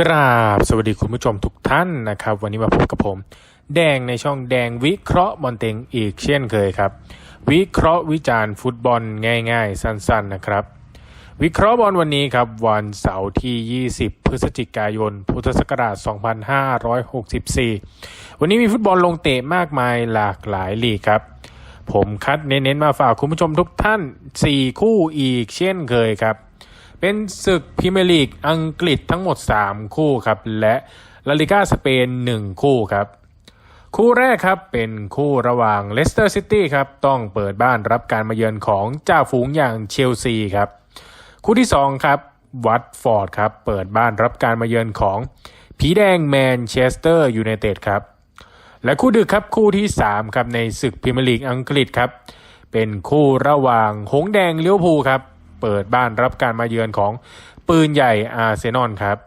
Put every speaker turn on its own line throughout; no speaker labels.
กราบสวัสดีคุณผู้ชมทุกท่านนะครับ วันนี้มาพบกับผม แดงในช่องแดงวิเคราะห์บอลเต็งอีกเช่นเคยครับ วิเคราะห์วิจารณ์ฟุตบอลง่าย ๆ สั้นๆนะครับ วิเคราะห์บอลวันนี้ครับ วันเสาร์ที่ 20 พฤศจิกายน พุทธศักราช 2564 วันนี้มีฟุตบอลลงเตะมากมายหลากหลายลีกครับ ผมคัดเน้นๆมาฝากคุณผู้ชมทุกท่าน 4 คู่อีกเช่นเคยครับ เป็นศึกพรีเมียร์ลีกอังกฤษทั้งหมด 3 คู่ครับ และลาลิก้าสเปน 1 คู่ครับ คู่แรกครับเป็นคู่ระหว่างเลสเตอร์ซิตี้ครับต้องเปิดบ้านรับการมาเยือนของจ่าฝูงอย่างเชลซีครับ คู่ที่ 2 ครับวัตฟอร์ดครับเปิดบ้านรับการมาเยือนของผีแดงแมนเชสเตอร์ยูไนเต็ดครับ และคู่ดึกครับคู่ที่ 3 ครับในศึกพรีเมียร์ลีกอังกฤษครับ เป็นคู่ระหว่างหงส์แดงเลี้ยวภูครับ เปิดบ้านรับการมาเยือนของปืนใหญ่อาร์เซนอลครับ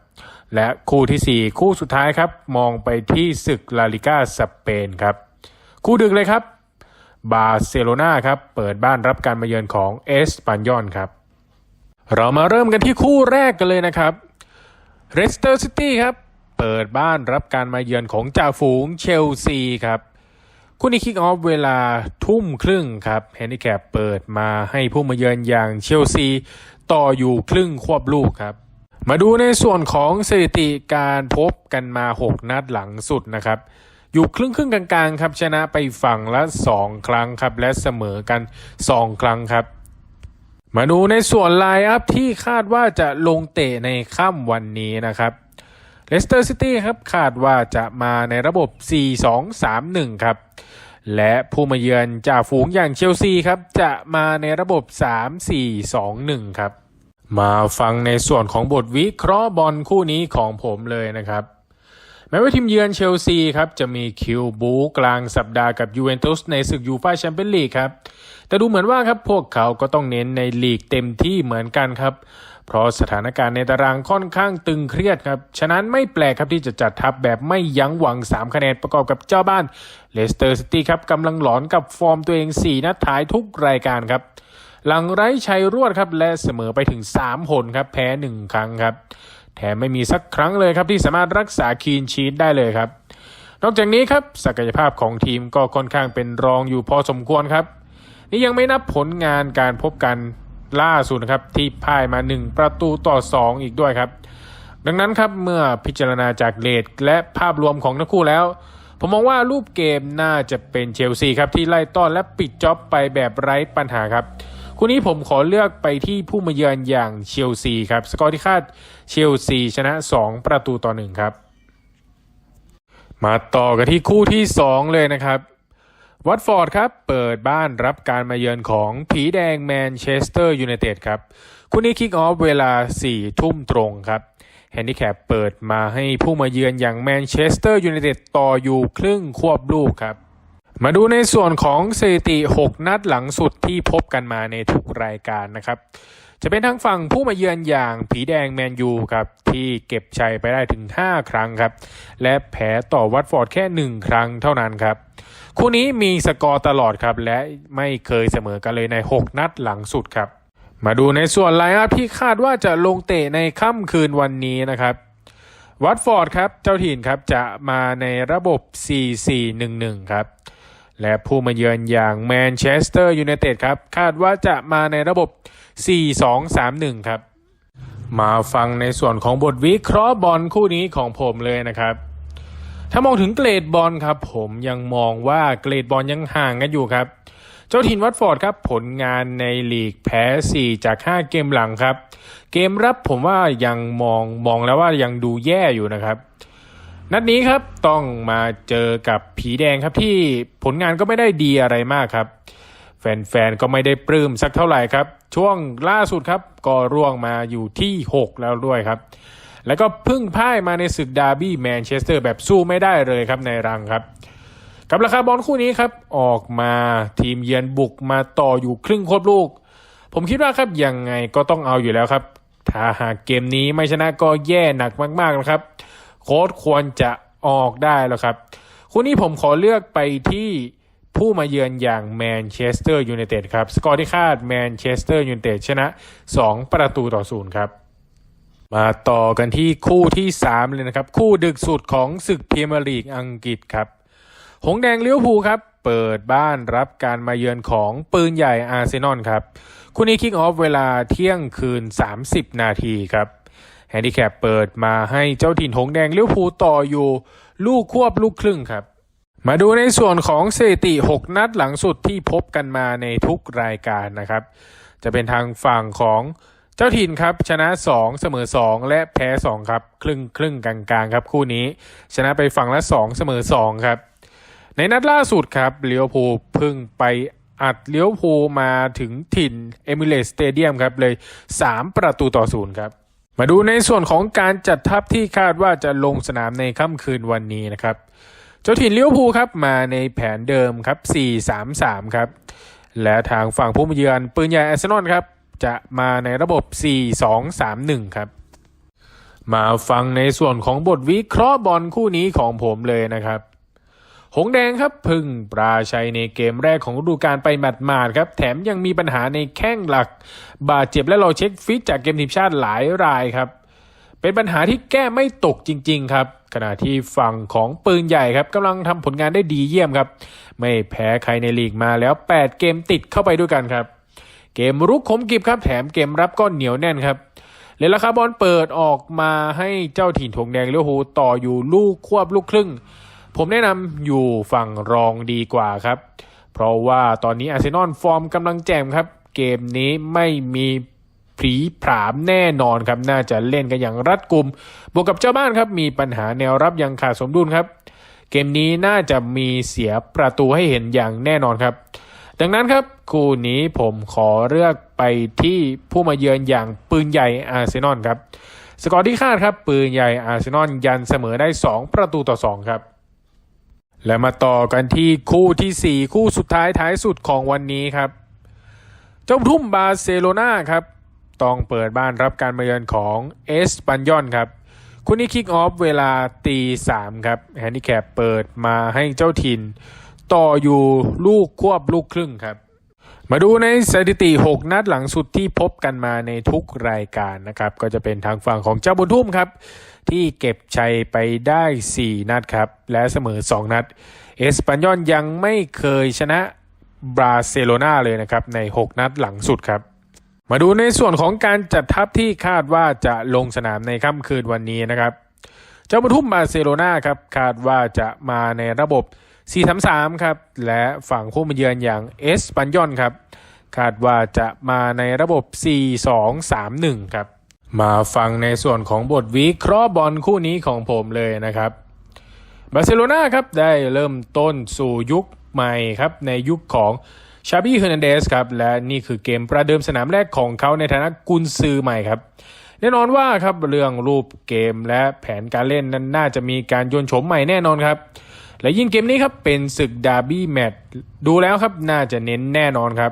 และคู่ที่ 4 คู่สุดท้ายครับ มองไปที่ศึกลาลิก้าสเปนครับ คู่ดึกเลยครับบาร์เซโลนาครับ เปิดบ้านรับการมาเยือนของเอสปันยอนครับ เรามาเริ่มกันที่คู่แรกกันเลยนะครับเรสเตอร์ซิตี้ครับ เปิดบ้านรับการมาเยือนของจ่าฝูงเชลซีครับ คู่นี้คิกออฟเวลาทุ่มครึ่งครับแฮนดิแคปเปิดมาให้ผู้มาเยือนอย่างเชลซี ต่ออยู่ครึ่งควบลูกครับ มาดูในส่วนของสถิติการพบกันมา 6 นัดหลังสุดนะครับ อยู่ครึ่งครึ่งกลางๆครับชนะไปฝั่งละ 2 ครั้งครับ และเสมอกัน 2 ครั้งครับมาดูในส่วนไลน์อัพที่คาดว่าจะลงเตะในค่ำวันนี้นะครับ เลสเตอร์ซิตี้ครับคาดว่าจะมาในระบบ 4-2-3-1 ครับ และผู้มาเยือนจ่าฝูงอย่างเชลซีครับ จะมาในระบบ 3-4-2-1 ครับ มาฟังในส่วนของบทวิเคราะห์บอลคู่นี้ของผมเลยนะครับแม้ว่าทีมเยือนเชลซีครับจะมีคิวบูกลางสัปดาห์กับยูเวนตุสในศึกยูฟ่าแชมเปี้ยนลีกครับ แต่ดูเหมือนว่าครับพวกเขาก็ต้องเน้นในลีกเต็มที่เหมือนกันครับ เพราะสถานการณ์ในตารางค่อนข้างตึงเครียดครับ ฉะนั้นไม่แปลกครับที่จะจัดทัพแบบไม่ยั้งหวัง 3 คะแนนประกอบกับเจ้าบ้านเลสเตอร์ซิตี้ครับกำลังหลอนกับฟอร์มตัวเอง 4 นัดท้ายทุกรายการครับ หลังไร้ชัยรวดครับและเสมอไปถึง 3 หนครับแพ้ 1 ครั้งครับ แถมไม่มีสักครั้งเลยครับที่สามารถรักษาคีนชีตได้เลยครับ นอกจากนี้ครับศักยภาพของทีมก็ค่อนข้างเป็นรองอยู่พอสมควรครับ นี่ยังไม่นับผลงานการพบกัน ล่าสุดนะครับที่พ่ายมา 1 ประตูต่อ 2 อีกด้วยครับ ดังนั้นครับเมื่อพิจารณาจากเลทและภาพรวมของทั้งคู่แล้ว ผมมองว่ารูปเกมน่าจะเป็นเชลซีครับที่ไล่ต้อนและปิดจ็อบไปแบบไร้ปัญหาครับคู่นี้ผมขอเลือกไปที่ผู้มาเยือนอย่างเชลซีครับ สกอร์ที่คาดเชลซีชนะ 2 ประตูต่อ1ครับ มาต่อกันที่คู่ที่ 2 เลยนะครับ วัตฟอร์ดครับ เปิดบ้านรับการมาเยือนของผีแดงแมนเชสเตอร์ยูไนเต็ดครับคู่นี้คิกออฟเวลา 4 ทุ่มตรงครับแฮนดิแคปเปิดมาให้ผู้มาเยือนอย่างแมนเชสเตอร์ยูไนเต็ดต่ออยู่ครึ่งควบลูกครับ มาดูในส่วนของสถิติ 6 นัดหลังสุดที่พบกันมาในทุกรายการนะครับ จะเป็นทั้งฝั่งผู้มาเยือนอย่างผีแดงแมนยูครับที่เก็บชัยไปได้ถึง 5 ครั้งครับ และแพ้ต่อวัตฟอร์ดแค่ 1 ครั้งเท่านั้นครับ คู่นี้มีสกอร์ตลอดครับและไม่เคยเสมอกันเลยใน 6 นัดหลังสุดครับ มาดูในส่วนไลน์อัพที่คาดว่าจะลงเตะในค่ำคืนวันนี้นะครับวัตฟอร์ดครับเจ้าถิ่นครับจะมาในระบบ 4-4-1-1 ครับ และผู้มาเยือนอย่างแมนเชสเตอร์ยูไนเต็ดครับ คาดว่าจะมาในระบบ 4-2-3-1 ครับ มาฟังในส่วนของบทวิเคราะห์บอลคู่นี้ของผมเลยนะครับ ถ้ามองถึงเกรดบอลครับ ผมยังมองว่าเกรดบอลยังห่างกันอยู่ครับ เจ้าถิ่นวัตฟอร์ดครับ ผลงานในลีกแพ้ 4 จาก 5 เกมหลังครับ เกมรับผมว่ายังมองมองแล้วว่ายังดูแย่อยู่นะครับ นัดนี้ครับต้องมาเจอกับผีแดงครับที่ผลงานก็ไม่ได้ดีอะไรมากครับ แฟนๆก็ไม่ได้ปลื้มสักเท่าไหร่ครับ ช่วงล่าสุดครับก็ร่วงมาอยู่ที่ 6 แล้วด้วยครับ แล้วก็พึ่งพ่ายมาในศึกดาร์บี้แมนเชสเตอร์แบบสู้ไม่ได้เลยครับในรังครับกับราคาบอลคู่นี้ครับออกมาทีมเยือนบุกมาต่ออยู่ครึ่งโคตรลูก ผมคิดว่าครับยังไงก็ต้องเอาอยู่แล้วครับ ถ้าหากเกมนี้ไม่ชนะก็แย่หนักมากๆนะครับ โค้ดควรจะออกได้แล้วครับ คู่นี้ผมขอเลือกไปที่ผู้มาเยือนอย่างแมนเชสเตอร์ยูไนเต็ดครับ สกอร์ที่คาดแมนเชสเตอร์ยูไนเต็ดชนะ 2 ประตูต่อศูนย์ครับ มาต่อกันที่คู่ที่ 3 เลยนะครับ คู่ดึกสุดของศึกพรีเมียร์ลีกอังกฤษครับ หงแดงเลี้ยวภูครับ เปิดบ้านรับการมาเยือนของปืนใหญ่อาร์เซนอลครับ คู่นี้คิกออฟเวลาเที่ยงคืน 30 นาทีครับ แฮนดิแคปเปิดมาให้เจ้าถิ่นหงแดงเลี้ยวภูต่ออยู่ ลูกควบลูกครึ่งครับ มาดูในส่วนของสถิติ 6 นัดหลังสุดที่พบกันมาในทุกรายการนะครับ จะเป็นทางฝั่งของเจ้าถิ่นครับ ชนะ 2 เสมอ 2 และแพ้ 2 ครับ ครึ่งครึ่งกลางๆครับคู่นี้ ชนะไปฝั่งละ 2 เสมอ 2 ครับ ในนัดล่าสุดครับเลี้ยวภูพึ่งไปอัดเลี้ยวภูมาถึงถิ่นเอมิเรตสเตเดียมครับเลย 3 ประตูต่อศูนย์ครับ มาดูในส่วนของการจัดทัพที่คาดว่าจะลงสนามในค่ำคืนวันนี้นะครับ เจ้าถิ่นเลี้ยวภูครับมาในแผนเดิมครับ 4-3-3 ครับ และทางฝั่งผู้มาเยือนปืนใหญ่อาร์เซนอลครับ จะมาในระบบ 4-2-3-1 ครับ มาฟังในส่วนของบทวิเคราะห์บอลคู่นี้ของผมเลยนะครับ หงแดงครับพึ่งปราชัยในเกมแรกของฤดูกาลไปหมาดๆครับ แถมยังมีปัญหาในแข้งหลัก บาดเจ็บและรอเช็คฟิตจากเกมทีมชาติหลายรายครับ เป็นปัญหาที่แก้ไม่ตกจริง ๆ ครับ ขณะที่ฝั่งของปืนใหญ่ครับกำลังทำผลงานได้ดีเยี่ยมครับ ไม่แพ้ใครในลีกมาแล้ว 8 เกมติดเข้าไปด้วยกันครับ เกมรุกขมกิบครับแถมเกมรับก็เหนียวแน่นครับเลนราคาบอลเปิดออกมาให้เจ้าถิ่นถงแดงเลี้ยวหูต่ออยู่ลูกควบลูกครึ่ง ผมแนะนำอยู่ฝั่งรองดีกว่าครับ เพราะว่าตอนนี้อาร์เซนอลฟอร์มกำลังแจ่มครับ เกมนี้ไม่มีผีผามแน่นอนครับ น่าจะเล่นกันอย่างรัดกุม บวกกับเจ้าบ้านครับ มีปัญหาแนวรับยังขาดสมดุลครับ เกมนี้น่าจะมีเสียประตูให้เห็นอย่างแน่นอนครับ ดังนั้นครับ คู่นี้ผมขอเลือกไปที่ผู้มาเยือนอย่างปืนใหญ่อาร์เซนอลครับ สกอร์ที่คาดครับ ปืนใหญ่อาร์เซนอลยันเสมอได้ 2 ประตูต่อ 2 ครับ และมาต่อกันที่คู่ทีสี่ 4 คู่สุดท้ายท้ายสุดของวันนี้ครับ เจ้าทุ่มบาร์เซโลนาครับ ต้องเปิดบ้านรับการมาเยือนของเอสปันยอนครับ คู่นี้คิกออฟเวลาตีสามครับแฮนดิแคปเปิดมาให้เจ้าถิ่น ต่ออยู่ลูกควบลูกครึ่งครับ มาดูในสถิติ 6 นัดหลังสุดที่พบกันมาในทุกรายการนะครับ ก็จะเป็นทางฝั่งของเจ้าบุญทุ่มครับ ที่เก็บชัยไปได้ 4 นัดครับ และเสมอ 2 นัด เอสปันยอนยังไม่เคยชนะบราเซโลนาเลยนะครับใน 6 นัดหลังสุดครับ มาดูในส่วนของการจัดทัพที่คาดว่าจะลงสนามในค่ำคืนวันนี้นะครับ เจ้าปทุมบาร์เซโลนาครับคาดว่าจะมาในระบบ 4-3-3 ครับ และฝั่งผู้มาเยือนอย่างเอสปันยอนครับ คาดว่าจะมาในระบบ 4-2-3-1 ครับ มาฟังในส่วนของบทวิเคราะห์บอลคู่นี้ของผมเลยนะครับบาร์เซโลนาครับได้เริ่มต้นสู่ยุคใหม่ครับ ในยุคของชาบี้เฮอร์นันเดสครับ และนี่คือเกมประเดิมสนามแรกของเขาในฐานะกุนซือใหม่ครับแน่นอนว่าครับเรื่องรูปเกมและแผนการเล่นนั้นน่าจะมีการโยนโฉมใหม่แน่นอนครับ และยิ่งเกมนี้ครับเป็นศึกดาร์บี้แมตช์ดูแล้วครับน่าจะเน้นแน่นอนครับ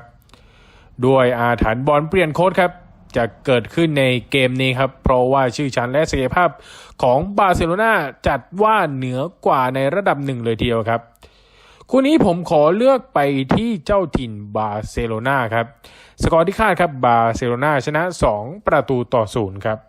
ด้วยอาถรรพ์บอลเปลี่ยนโค้ดครับจะเกิดขึ้นในเกมนี้ครับ เพราะว่าชื่อชั้นและศักยภาพของบาร์เซโลนาจัดว่าเหนือกว่าในระดับหนึ่งเลยทีเดียวครับ คู่นี้ผมขอเลือกไปที่เจ้าถิ่นบาร์เซโลนาครับ สกอร์ที่คาดครับบาร์เซโลนาชนะ 2 ประตูต่อศูนย์ครับ